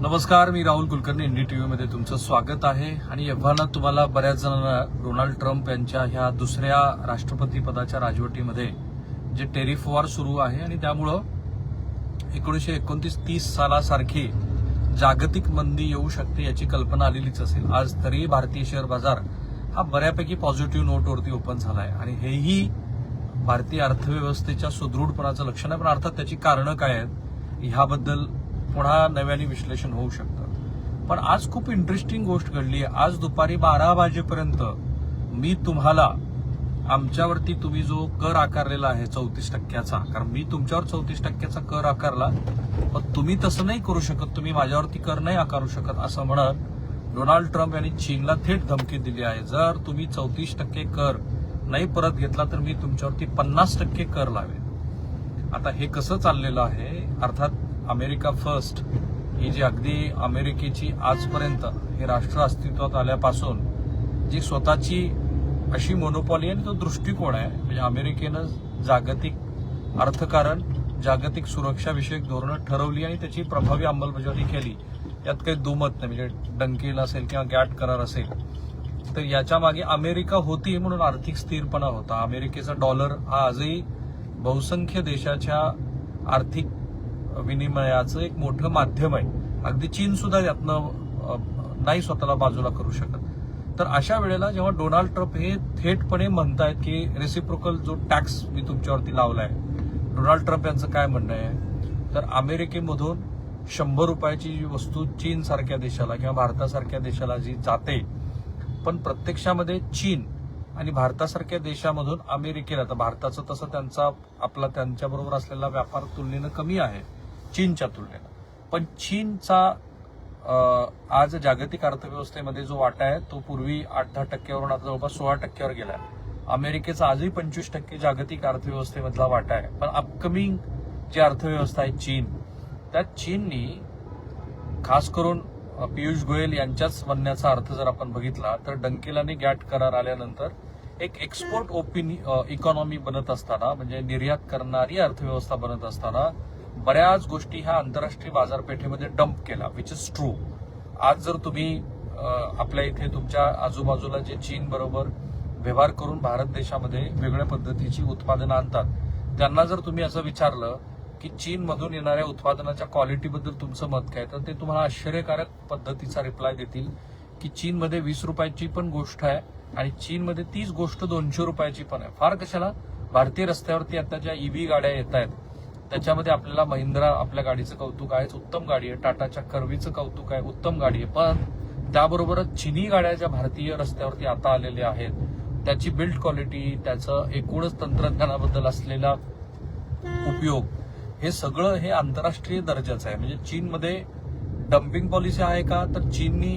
नमस्कार मी Rahul Kulkarni ND T व्हीमध्ये तुमचं स्वागत आहे. आणि एव्हाना तुम्हाला बऱ्याच जणांना डोनाल्ड ट्रम्प यांच्या ह्या दुसऱ्या राष्ट्रपती पदाच्या राजवटीमध्ये जे टेरिफ वॉर सुरू आहे आणि त्यामुळं एकोणीसशे एकोणतीस तीस सालासारखी जागतिक मंदी येऊ शकते याची कल्पना आलेलीच असेल. आज तरी भारतीय शेअर बाजार हा बऱ्यापैकी पॉझिटिव्ह नोटवरती ओपन झाला आहे आणि हेही भारतीय अर्थव्यवस्थेच्या सुदृढपणाचं लक्षण आहे. पण अर्थात त्याची कारणं काय आहेत? ह्याबद्दल पुन्हा नव्याने विश्लेषण होऊ शकतं. पण आज खूप इंटरेस्टिंग गोष्ट घडली आहे. आज दुपारी बारा वाजेपर्यंत मी तुम्हाला आमच्यावरती तुम्ही जो कर आकारलेला आहे चौतीस टक्क्याचा कारण मी तुमच्यावर चौतीस टक्क्याचा कर आकारला पण तुम्ही तसं नाही करू शकत तुम्ही माझ्यावरती कर नाही आकारू शकत असं म्हणत डोनाल्ड ट्रम्प यांनी चीनला थेट धमकी दिली आहे. जर तुम्ही चौतीस टक्के कर नाही परत घेतला तर मी तुमच्यावरती पन्नास टक्के कर लावेन. आता हे कसं चाललेलं आहे? अर्थात अमेरिका फर्स्ट ही जी अगदी अमेरिकेची आजपर्यंत हे राष्ट्र अस्तित्वात आल्यापासून जी स्वतःची अशी मोनोपॉली आणि तो दृष्टिकोन आहे म्हणजे अमेरिकेनं जागतिक अर्थकारण जागतिक सुरक्षाविषयक धोरणं ठरवली आणि त्याची प्रभावी अंमलबजावणी केली. यात काही दुमत नाही म्हणजे डंकेल असेल किंवा गॅट करार असेल. तर याच्या मागे अमेरिका होती म्हणून आर्थिक स्थिरपणा होता. अमेरिकेचा डॉलर हा आजही बहुसंख्य देशाच्या आर्थिक विनिमयाचं एक मोठं माध्यम आहे. अगदी चीन सुद्धा यातनं नाही स्वतःला बाजूला करू शकत. तर अशा वेळेला जेव्हा डोनाल्ड ट्रम्प हे थेटपणे म्हणतायत की रेसिप्रोकल जो टॅक्स मी तुमच्यावरती लावलाय डोनाल्ड ट्रम्प यांचं काय म्हणणं आहे? तर अमेरिकेमधून शंभर रुपयाची जी वस्तू चीन सारख्या देशाला किंवा भारतासारख्या देशाला जी जाते पण प्रत्यक्षामध्ये चीन आणि भारतासारख्या देशामधून अमेरिकेला तर भारताचं तसं त्यांचा आपला त्यांच्याबरोबर असलेला व्यापार तुलनेनं कमी आहे. चीनच्या तुलनेत पण चीनचा आज जागतिक अर्थव्यवस्थेमध्ये जो वाटा आहे तो पूर्वी आठ दहा टक्क्यावरून आता जवळपास सोळा टक्क्यावर गेला अमेरिकेचा आजही पंचवीस टक्के जागतिक अर्थव्यवस्थेमधला वाटा आहे. पण अपकमिंग जी अर्थव्यवस्था आहे चीन त्यात चीननी खास करून पियुष गोयल यांच्याच म्हणण्याचा अर्थ जर आपण बघितला तर डंकेलाने गॅट करार आल्यानंतर एक एक्सपोर्ट ओपिनि इकॉनॉमी बनत असताना म्हणजे निर्यात करणारी अर्थव्यवस्था बनत असताना बऱ्याच गोष्टी ह्या आंतरराष्ट्रीय बाजारपेठेमध्ये डंप केला विच इज ट्रू आज जर तुम्ही आपल्या इथे तुमच्या आजूबाजूला जे चीन बरोबर व्यवहार करून भारत देशामध्ये वेगळ्या पद्धतीची उत्पादनं आणतात त्यांना जर तुम्ही असं विचारलं की चीनमधून येणाऱ्या उत्पादनाच्या क्वालिटीबद्दल तुमचं मत काय तर ते तुम्हाला आश्चर्यकारक पद्धतीचा रिप्लाय देतील की चीनमध्ये वीस रुपयाची पण गोष्ट आहे आणि चीनमध्ये तीच गोष्ट दोनशे रुपयाची पण आहे. फार कशाला? भारतीय रस्त्यावरती आता ज्या ईव्ही गाड्या येत आहेत त्याच्यामध्ये आपल्याला महिंद्रा आपल्या गाडीचं कौतुक आहेच. उत्तम गाडी आहे. टाटाच्या कर्वीचं कौतुक आहे. उत्तम गाडी आहे. पण त्याबरोबरच चिनी गाड्या ज्या भारतीय रस्त्यावरती आता आलेल्या आहेत त्याची बिल्ड क्वालिटी त्याचं एकूणच तंत्रज्ञानाबद्दल असलेला उपयोग हे सगळं हे आंतरराष्ट्रीय दर्जाचं आहे. म्हणजे चीनमध्ये डम्पिंग पॉलिसी आहे का? तर चीननी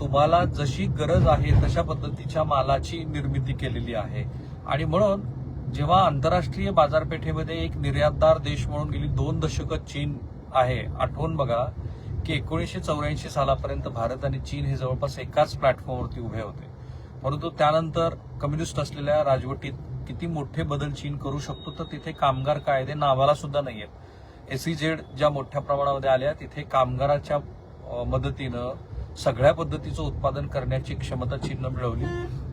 तुम्हाला जशी गरज आहे तशा पद्धतीच्या मालाची निर्मिती केलेली आहे. आणि म्हणून जेव्हा आंतरराष्ट्रीय बाजारपेठेमध्ये एक निर्यातदार देश म्हणून गेली दोन दशकं चीन आहे. आठवून बघा की एकोणीसशे चौऱ्याऐंशी सालापर्यंत भारत आणि चीन हे जवळपास एकाच प्लॅटफॉर्मवरती उभे होते. परंतु त्यानंतर कम्युनिस्ट असलेल्या राजवटीत किती मोठे बदल चीन करू शकतो तर तिथे कामगार कायदे नावाला सुद्धा नाहीयेत. एसीझेड ज्या मोठ्या प्रमाणामध्ये आल्या तिथे कामगाराच्या मदतीनं सगळ्या पद्धतीचं उत्पादन करण्याची क्षमता चीननं मिळवली.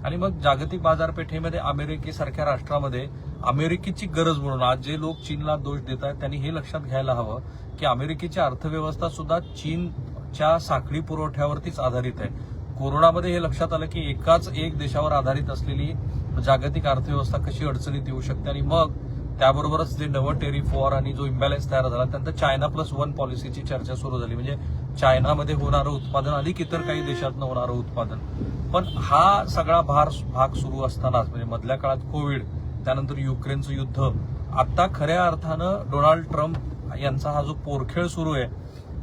आणि मग जागतिक बाजारपेठेमध्ये अमेरिकेसारख्या राष्ट्रामध्ये अमेरिकेची गरज म्हणून आज जे लोक चीनला दोष देत आहेत त्यांनी हे लक्षात घ्यायला हवं की अमेरिकेची अर्थव्यवस्था सुद्धा चीनच्या साखळी पुरवठ्यावरतीच आधारित आहे. कोरोनामध्ये हे लक्षात आलं की एकाच एक देशावर आधारित असलेली जागतिक अर्थव्यवस्था कशी अडचणीत येऊ शकते आणि मग त्याबरोबरच जे नवं टेरिफ वॉर आणि जो इम्बॅलन्स तयार झाला त्यानंतर चायना प्लस वन पॉलिसीची चर्चा सुरू झाली. म्हणजे चायनामध्ये होणारं उत्पादन अधिक इतर काही देशातनं होणारं उत्पादन. पण हा सगळा भार भाग सुरू असतानाच म्हणजे मधल्या काळात कोविड त्यानंतर युक्रेनचं युद्ध आता खऱ्या अर्थानं डोनाल्ड ट्रम्प यांचा हा जो पोरखेळ सुरू आहे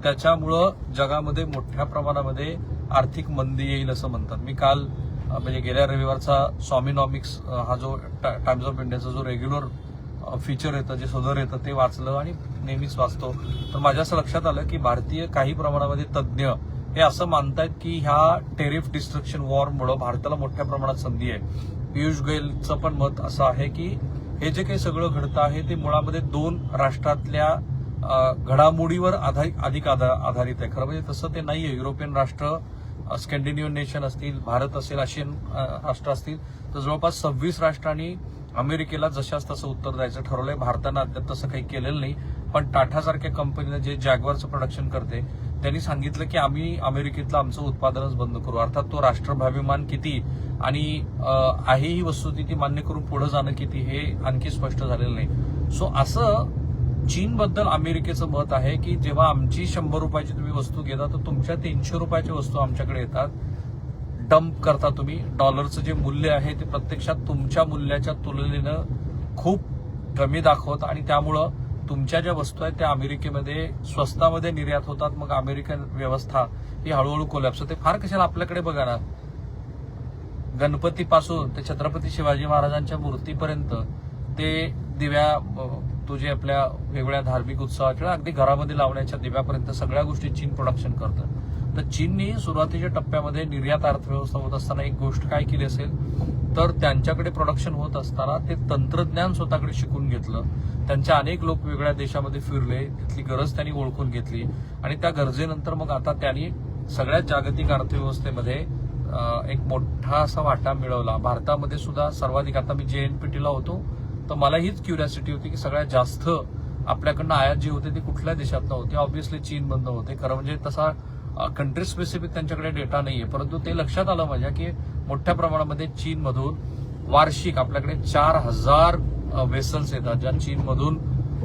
त्याच्यामुळं जगामध्ये मोठ्या प्रमाणामध्ये आर्थिक मंदी येईल असं म्हणतात. मी काल म्हणजे गेल्या रविवारचा स्वामीनॉमिक्स हा जो टाइम्स ऑफ इंडियाचा जो रेग्युलर फीचर येतं जे सदर येतं ते वाचलं आणि नेहमीच वाचतो. तर माझ्या असं लक्षात आलं की भारतीय काही प्रमाणामध्ये तज्ज्ञ हे असं मानतात की ह्या टेरिफ डिस्ट्रक्शन वॉरमुळं भारताला मोठ्या प्रमाणात संधी आहे. पियुष गोयलचं पण मत असं आहे की हे जे काही सगळं घडतं आहे ते मुळामध्ये दोन राष्ट्रातल्या घडामोडीवर आधारित अधिक आधारित आहे. खरं म्हणजे तसं ते नाही आहे युरोपियन राष्ट्र अ, स्कॅन्डिनेव्हियन नेशन असतील भारत असेल आशियन राष्ट्र असतील तर जवळपास सव्वीस राष्ट्रांनी अमेरिकेला जशाच तसं उत्तर द्यायचं ठरवलंय. भारतानं अद्याप तसं काही केलेलं नाही. पण टाटासारख्या कंपनीनं जे जॅगवारचं प्रोडक्शन करते त्यांनी सांगितलं की आम्ही अमेरिकेतलं आमचं उत्पादनच बंद करू. अर्थात तो राष्ट्रभाभिमान किती आणि आहे ही वस्तुस्थिती मान्य करून पुढे जाणं किती हे आणखी स्पष्ट झालेलं नाही. सो असं चीनबद्दल अमेरिकेचं मत आहे की जेव्हा आमची शंभर रुपयाची तुम्ही वस्तू घेता तर तुमच्या तीनशे रुपयाच्या वस्तू आमच्याकडे येतात. डंप करता तुम्ही. डॉलरचं जे मूल्य आहे ते प्रत्यक्षात तुमच्या मूल्याच्या तुलनेनं खूप कमी दाखवत आणि त्यामुळं तुमच्या ज्या वस्तू आहेत त्या अमेरिकेमध्ये स्वस्तामध्ये निर्यात होतात. मग अमेरिकन व्यवस्था ही हळूहळू कोलॅप्स होते. फार कशाला आपल्याकडे बघा ना गणपतीपासून ते छत्रपती शिवाजी महाराजांच्या मूर्तीपर्यंत ते दिव्या तुझे आपल्या वेगवेगळ्या धार्मिक उत्सवा किंवा अगदी घरामध्ये लावण्याच्या दिव्यापर्यंत सगळ्या गोष्टी चीन प्रोडक्शन करतं. तर चीननी सुरुवातीच्या टप्प्यामध्ये निर्यात अर्थव्यवस्था होत असताना एक गोष्ट काय केली असेल? तर त्यांच्याकडे प्रोडक्शन होत असताना ते तंत्रज्ञान स्वतःकडे शिकून घेतलं. त्यांच्या अनेक लोक वेगळ्या देशामध्ये फिरले तिथली गरज त्यांनी ओळखून घेतली. आणि त्या गरजेनंतर मग आता त्यांनी सगळ्यात जागतिक अर्थव्यवस्थेमध्ये एक मोठा असा वाटा मिळवला. भारतामध्ये सुद्धा सर्वाधिक. आता मी जेएनपीटीला होतो तर मला हीच क्युरियासिटी होती की सगळ्यात जास्त आपल्याकडनं आयात जी होते ती कुठल्या देशातनं होती? ऑब्व्हियसली चीन बंद होते. खरं म्हणजे तसा कंट्री स्पेसिफिक त्यांच्याकडे डेटा नाहीये. परंतु ते लक्षात आलं माझ्या की मोठ्या प्रमाणामध्ये चीनमधून वार्षिक आपल्याकडे चार हजार वेसल्स येतात ज्या चीनमधून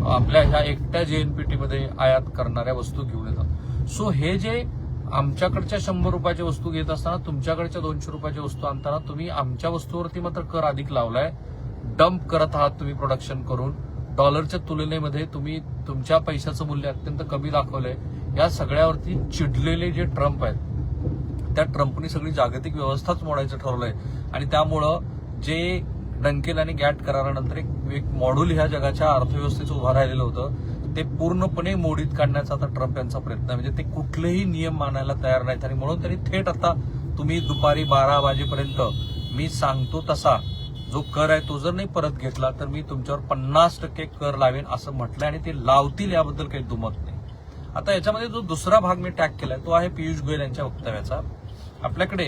आपल्या ह्या एकट्या जेएनपीटीमध्ये आयात करणाऱ्या वस्तू घेऊन येतात. सो हे जे आमच्याकडच्या शंभर रुपयाच्या वस्तू घेत असताना तुमच्याकडच्या दोनशे रुपयाच्या वस्तू आणताना तुम्ही आमच्या वस्तूवरती मात्र कर अधिक लावलाय. डंप करत आहात तुम्ही प्रोडक्शन करून. डॉलरच्या तुलनेमध्ये तुम्ही तुमच्या पैशाचं मूल्य अत्यंत कमी दाखवलंय. या सगळ्यावरती चिडलेले जे ट्रम्प आहेत त्या ट्रम्पनी सगळी जागतिक व्यवस्थाच मोडायचं ठरवलंय. आणि त्यामुळं जे डंकेल आणि गॅट करारानंतर एक एक मॉड्यूल ह्या जगाच्या अर्थव्यवस्थेचं उभं राहिलेलं होतं ते पूर्णपणे मोडीत काढण्याचा आता ट्रम्प यांचा प्रयत्न आहे. म्हणजे ते कुठलेही नियम मानायला तयार नाहीत. आणि म्हणून त्यांनी थेट आता तुम्ही दुपारी बारा वाजेपर्यंत मी सांगतो तसा जो कर आहे तो जर नाही परत घेतला तर मी तुमच्यावर पन्नास टक्के कर लावेन असं म्हटलंय आणि ते लावतील याबद्दल काही दुमत नाही. आता याच्यामध्ये जो दुसरा भाग मी टॅग केलाय तो आहे पियुष गोयल यांच्या वक्तव्याचा. आपल्याकडे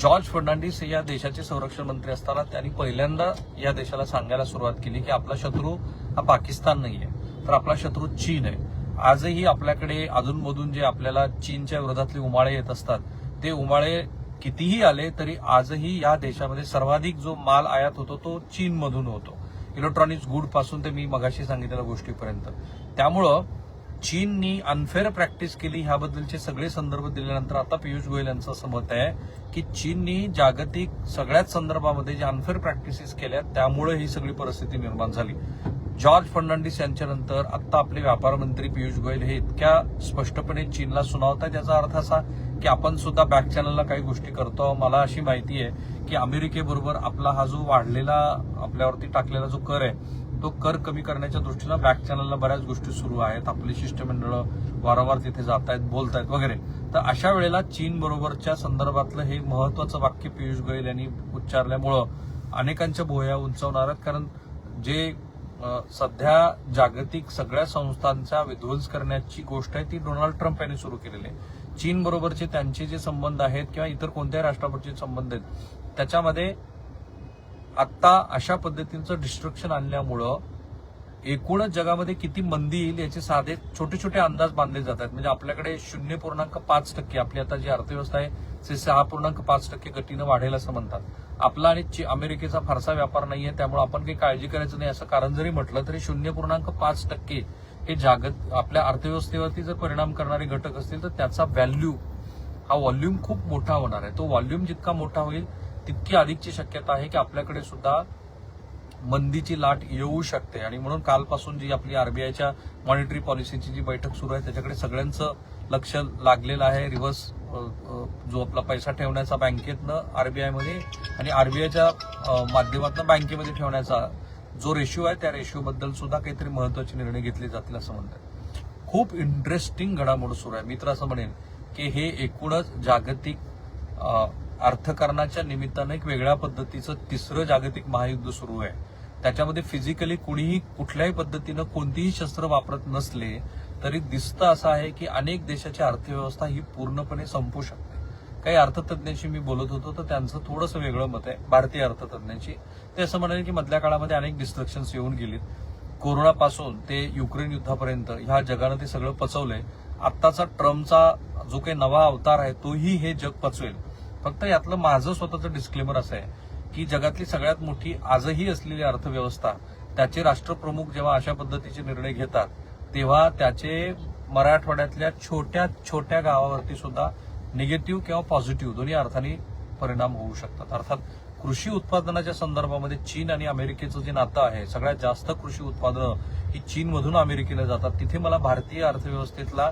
जॉर्ज फर्नांडिस हे या देशाचे संरक्षण मंत्री असताना त्यांनी पहिल्यांदा या देशाला सांगायला सुरुवात केली की आपला शत्रू हा पाकिस्तान नाहीये तर आपला शत्रू चीन आहे. आजही आपल्याकडे अधूनमधून जे आपल्याला चीनच्या विरोधातले उमाळे येत असतात ते उमाळे कितीही आले तरी आजही या देशामध्ये सर्वाधिक जो माल आयात होतो तो चीनमधून होतो. इलेक्ट्रॉनिक्स गुडपासून ते मी मगाशी सांगितलेल्या गोष्टीपर्यंत. त्यामुळं चीननी अनफेअर प्रॅक्टिस केली ह्याबद्दलचे सगळे संदर्भ दिल्यानंतर आता पियुष गोयल यांचं असं मत आहे की चीननी जागतिक सगळ्याच संदर्भामध्ये जे अनफेअर प्रॅक्टिसेस केल्या त्यामुळे ही सगळी परिस्थिती निर्माण झाली. जॉर्ज फर्नांडिस यांच्यानंतर आत्ता आपले व्यापार मंत्री पियुष गोयल हे इतक्या स्पष्टपणे चीनला सुनावत आहेत याचा अर्थ असा की आपण सुद्धा बॅक चॅनलला काही गोष्टी करतो मला अशी माहिती आहे की अमेरिकेबरोबर आपला हा जो वाढलेला आपल्यावरती टाकलेला जो कर आहे तो कर कमी करण्याच्या दृष्टीनं बॅक चॅनलला बऱ्याच गोष्टी सुरू आहेत. आपली शिष्टमंडळ वारंवार तिथे जात आहेत बोलत आहेत वगैरे. तर अशा वेळेला चीन बरोबरच्या संदर्भातलं हे महत्वाचं वाक्य पियुष गोयल यांनी उच्चारल्यामुळं अनेकांच्या भोया उंचावणार आहेत. कारण जे सध्या जागतिक सगळ्या संस्थांचा विध्वंस करण्याची गोष्ट आहे ती डोनाल्ड ट्रम्प यांनी सुरू केलेली आहे. चीन बरोबरचे त्यांचे जे संबंध आहेत किंवा इतर कोणत्याही राष्ट्राबरोबरचे संबंध आहेत त्याच्यामध्ये आत्ता अशा पद्धतीचं डिस्ट्रक्शन आणल्यामुळं एकूणच जगामध्ये किती मंदी येईल याचे साधे छोटे छोटे अंदाज बांधले जातात म्हणजे आपल्याकडे शून्य पूर्णांक पाच टक्के आपली आता जी अर्थव्यवस्था आहे ते सहा पूर्णांक पाच टक्के गतीनं वाढेल असं म्हणतात. आपला आणि ची- अमेरिकेचा फारसा व्यापार नाहीये त्यामुळे आपण काही काळजी करायचं नाही असं कारण जरी म्हटलं तरी शून्य पूर्णांक पाच टक्के हे जागत आपल्या अर्थव्यवस्थेवरती जर परिणाम करणारे घटक असतील तर त्याचा व्हॅल्यू हा व्हॉल्यूम खूप मोठा होणार आहे. तो व्हॉल्यूम जितका मोठा होईल तितकी अधिकची शक्यता आहे की आपल्याकडे सुद्धा मंदीची लाट येऊ शकते. आणि म्हणून कालपासून जी आपली आरबीआयच्या मॉनिटरी पॉलिसीची जी बैठक सुरू आहे त्याच्याकडे सगळ्यांचं लक्ष लागलेलं आहे. रिव्हर्स जो आपला पैसा ठेवण्याचा बँकेतनं आरबीआयमध्ये आणि आरबीआयच्या माध्यमातून बँकेमध्ये ठेवण्याचा जो रेशिओ आहे त्या रेशिओबद्दल सुद्धा काहीतरी महत्त्वाचे निर्णय घेतले जातील असं म्हणतात खूप इंटरेस्टिंग घडामोड सुरू आहे. मी तर असं म्हणेन की हे एकूणच जागतिक अर्थकारणाच्या निमित्तानं एक वेगळ्या पद्धतीचं तिसरं जागतिक महायुद्ध सुरू आहे. त्याच्यामध्ये फिजिकली कुणीही कुठल्याही पद्धतीनं कोणतीही शस्त्र वापरत नसले तरी दिसतं असं आहे की अनेक देशाची अर्थव्यवस्था ही पूर्णपणे संपू शकते. काही अर्थतज्ञांशी मी बोलत होतो तर त्यांचं थोडंसं वेगळं मत आहे भारतीय अर्थतज्ञांची ते असं म्हणाले की मधल्या काळामध्ये अनेक डिस्ट्रक्शन्स येऊन गेलीत. कोरोनापासून ते युक्रेन युद्धापर्यंत ह्या जगानं ते सगळं पचवलंय. आत्ताचा ट्रम्पचा जो काही नवा अवतार आहे तोही हे जग पचवेल. फक्त यातलं माझं स्वतःचं डिस्क्लेमर असं आहे की जगातली सगळ्यात मोठी आजही असलेली अर्थव्यवस्था त्याचे राष्ट्रप्रमुख जेव्हा अशा पद्धतीचे निर्णय घेतात तेव्हा त्याचे मराठवाड्यातल्या छोट्या छोट्या गावावरती सुद्धा निगेटिव्ह किंवा पॉझिटिव्ह दोन्ही अर्थाने परिणाम होऊ शकतात. अर्थात कृषी उत्पादनाच्या संदर्भामध्ये चीन आणि अमेरिकेचं जे नातं आहे सगळ्यात जास्त कृषी उत्पादनं ही चीनमधून अमेरिकेला जातात. तिथे मला भारतीय अर्थव्यवस्थेतला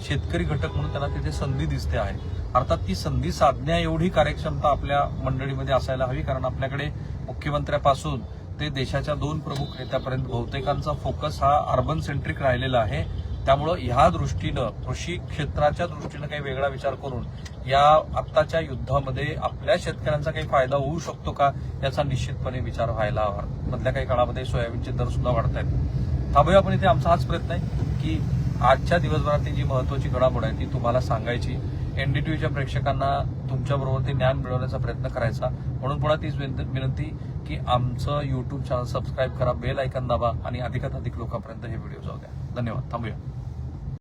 शेतकरी घटक म्हणून त्यांना तिथे संधी दिसते आहे. अर्थात ती संधी साधण्या एवढी कार्यक्षमता आपल्या मंडळीमध्ये असायला हवी कारण आपल्याकडे मुख्यमंत्र्यापासून ते देशाच्या दोन प्रमुख नेत्यापर्यंत बहुतेकांचा फोकस हा अर्बन सेंट्रिक राहिलेला आहे. त्यामुळं ह्या दृष्टीनं कृषी क्षेत्राच्या दृष्टीनं काही वेगळा विचार करून या आत्ताच्या युद्धामध्ये आपल्या शेतकऱ्यांचा काही फायदा होऊ शकतो का याचा निश्चितपणे विचार व्हायला हवा. मधल्या काही काळामध्ये सोयाबीनचे दर सुद्धा वाढत आहेत. थांबूया आपण इथे. आमचा हाच प्रयत्न आहे की आजच्या दिवसभरातली जी महत्वाची घडामोड आहे ती तुम्हाला सांगायची. एनडीटीव्हीच्या प्रेक्षकांना तुमच्याबरोबर ते ज्ञान मिळवण्याचा प्रयत्न करायचा. म्हणून पुन्हा तीच विनंती विनंती की आमचं युट्यूब चॅनल सबस्क्राईब करा बेल ऐकन दाबा आणि अधिकात अधिक लोकांपर्यंत हे व्हिडिओ जाऊ द्या. धन्यवाद. थांबूया.